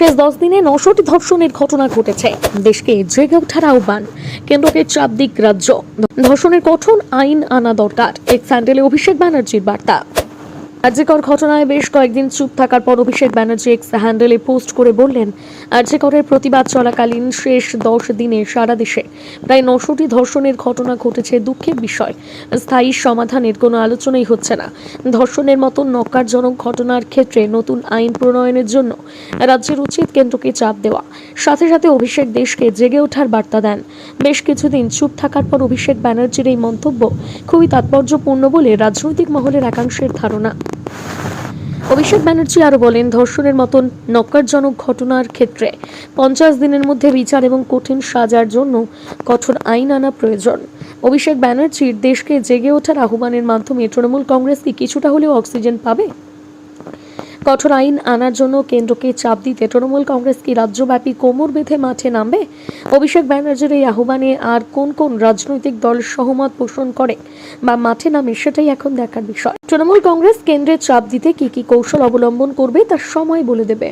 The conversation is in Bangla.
শেষ দশ দিনে নশোটি ধর্ষণের ঘটনা ঘটেছে। দেশকে জেগে ওঠার আহ্বান। কেন্দ্রকে চাপ দিক রাজ্য। ধর্ষণের কঠোর আইন আনা দরকার। এক স্যান্ডেলে অভিষেক ব্যানার্জির বার্তা। আর্যিকর ঘটনায় বেশ কয়েকদিন চুপ থাকার পর অভিষেক ব্যানার্জি এক্স হ্যান্ডেলে পোস্ট করে বললেন আর্যিকরের প্রতিবাদ চলাকালীন শেষ দশ দিনে সারা দেশে প্রায় নশোটি ধর্ষণের ঘটনা ঘটেছে দুঃখের বিষয়। স্থায়ী সমাধানের কোনো আলোচনাই হচ্ছে না। ধর্ষণের মতো নকারজনক ঘটনার ক্ষেত্রে নতুন আইন প্রণয়নের জন্য রাজ্যের উচিত কেন্দ্রকে চাপ দেওয়া। সাথে সাথে অভিষেক দেশকে জেগে ওঠার বার্তা দেন। বেশ কিছুদিন চুপ থাকার পর অভিষেক ব্যানার্জির এই মন্তব্য খুবই তাৎপর্যপূর্ণ বলে রাজনৈতিক মহলের একাংশের ধারণা। অভিষেক ব্যানার্জি আরও বলেন, ধর্ষণের মতন নকারজনক ঘটনার ক্ষেত্রে পঞ্চাশ দিনের মধ্যে বিচার এবং কঠিন সাজার জন্য কঠোর আইন আনা প্রয়োজন। অভিষেক ব্যানার্জির দেশকে জেগে ওঠার আহ্বানের মাধ্যমে তৃণমূল কংগ্রেস কি কিছুটা হলেও অক্সিজেন পাবে? কঠোর আইন আনার জন্য কেন্দ্রকে চাপ দিতে তৃণমূল কংগ্রেস কি রাজ্যব্যাপী কোমর বেঁধে মাঠে নামবে। অভিষেক ব্যানার্জির এই আহ্বানে আর কোন কোন রাজনৈতিক দল সহমত পোষণ করে বা মাঠে নামে সেটাই এখন দেখার বিষয়। তৃণমূল কংগ্রেস কেন্দ্রে চাপ দিতে কি কি কৌশল অবলম্বন করবে তার সময় বলে দেবে।